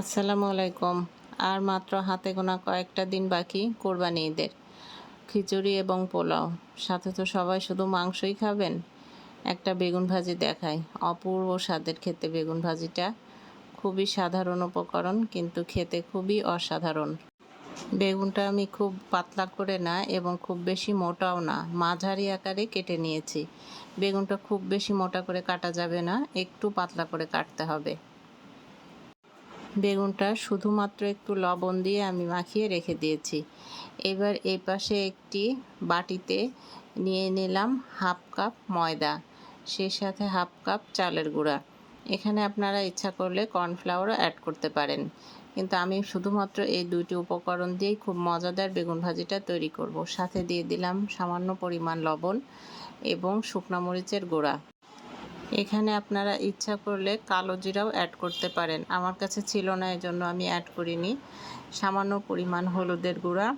আসসালামু আলাইকুম। আর মাত্র হাতে গোনা কয়েকটা দিন বাকি কোরবানি ঈদের। খিচুড়ি এবং পোলাও। সাথে তো সবাই শুধু মাংসই খাবেন? একটা বেগুন ভাজি দেখাই। অপূর্ব স্বাদের খেতে বেগুন ভাজিটা। খুবই সাধারণ উপকরণ, কিন্তু খেতে খুবই অসাধারণ। বেগুনটা আমি খুব পাতলা করে না এবং খুব বেশি মোটাও না, মাঝারি আকারে কেটে নিয়েছি। বেগুনটা খুব বেশি মোটা করে কাটা যাবে না, একটু পাতলা করে কাটতে হবে। বেগুনটা শুধুমাত্র একটু লবণ দিয়ে আমি মাখিয়ে রেখে দিয়েছি। এবার এই পাশে একটি বাটিতে নিয়ে নিলাম হাফ কাপ ময়দা সেই সাথে হাফ কাপ চালের গুঁড়া। এখানে আপনারা ইচ্ছা করলে কর্নফ্লাওয়ারও অ্যাড করতে পারেন। কিন্তু আমি শুধুমাত্র এই দুইটি উপকরণ দিয়েই খুব মজাদার বেগুন ভাজিটা তৈরি করব। সাথে দিয়ে দিলাম সামান্য পরিমাণ লবণ এবং শুকনা মরিচের গুঁড়া। এখানে আপনারা ইচ্ছা করলে কালো জিরাও অ্যাড করতে পারেন। আমার কাছে ছিল না, এজন্য আমি অ্যাড করিনি। সামান্য পরিমাণ হলুদের গুঁড়া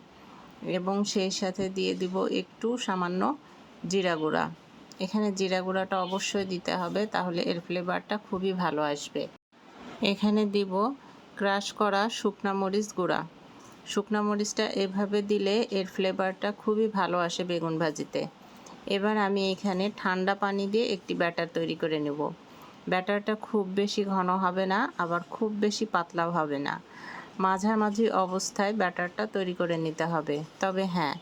এবং সেই সাথে দিয়ে দিব একটু সামান্য জিরা গুঁড়া। এখানে জিরা গুঁড়াটা অবশ্যই দিতে হবে, তাহলে এর ফ্লেভারটা খুবই ভালো আসবে। এখানে দিব ক্রাশ করা শুকনা মরিচ গুঁড়া। শুকনা মরিচটা এভাবে দিলে এর ফ্লেভারটা খুবই ভালো আসে বেগুন ভাজিতে। এবার আমি এখানে ঠান্ডা পানি দিয়ে একটি ব্যাটার তৈরি করে নেব। ব্যাটারটা খুব বেশি ঘন হবে না, আবার খুব বেশি পাতলাও হবে না। মাঝামাঝি অবস্থায় ব্যাটারটা তৈরি করে নিতে হবে। তবে হ্যাঁ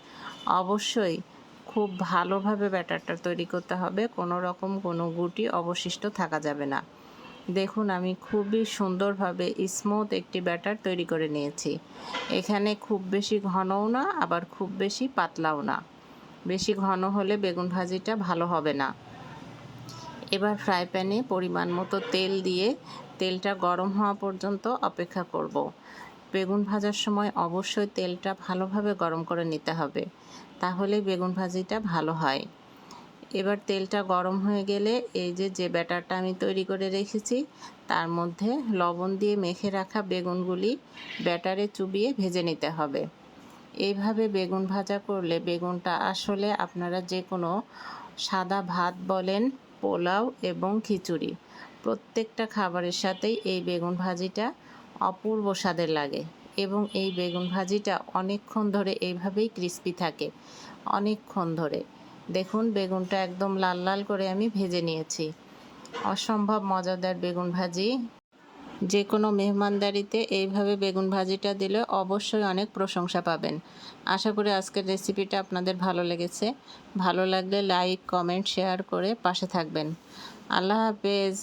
অবশ্যই খুব ভালোভাবে ব্যাটারটা তৈরি করতে হবে, কোনো রকম কোনো গুটি অবশিষ্ট থাকা যাবে না। দেখুন, আমি খুবই সুন্দরভাবে স্মুথ একটি ব্যাটার তৈরি করে নিয়েছি। এখানে খুব বেশি ঘনও না, আবার খুব বেশি পাতলাও না। বেশি ঘন হলে বেগুন ভাজিটা ভালো হবে না। এবার ফ্রাই প্যানে পরিমাণ মতো তেল দিয়ে তেলটা গরম হওয়া পর্যন্ত অপেক্ষা করব। বেগুন ভাজার সময় অবশ্যই তেলটা ভালোভাবে গরম করে নিতে হবে, তাহলে বেগুন ভাজিটা ভালো হয়। এবার তেলটা গরম হয়ে গেলে এই যে যে ব্যাটারটা আমি তৈরি করে রেখেছি, তার মধ্যে লবণ দিয়ে মেখে রাখা বেগুনগুলি ব্যাটারে চুবিয়ে ভেজে নিতে হবে। এইভাবে বেগুন ভাজা করলে বেগুনটা আসলে আপনারা যে কোনো সাদা ভাত বলেন, পোলাও এবং খিচুড়ি। প্রত্যেকটা খাবারের সাথেই এই বেগুন ভাজিটা অপূর্ব স্বাদের লাগে এবং এই বেগুন ভাজিটা অনেকক্ষণ ধরে এইভাবেই ক্রিস্পি থাকে, অনেকক্ষণ ধরে। দেখুন, বেগুনটা একদম লাল লাল করে আমি ভেজে নিয়েছি। অসম্ভব মজাদার বেগুন ভাজি। যে কোনো মেহমানদারিতে এইভাবে বেগুন ভাজিটা দিলে অবশ্যই অনেক প্রশংসা পাবেন। আশা করি আজকের রেসিপিটা আপনাদের ভালো লেগেছে। ভালো লাগলে লাইক, কমেন্ট, শেয়ার করে পাশে থাকবেন। আল্লাহ হাফেজ।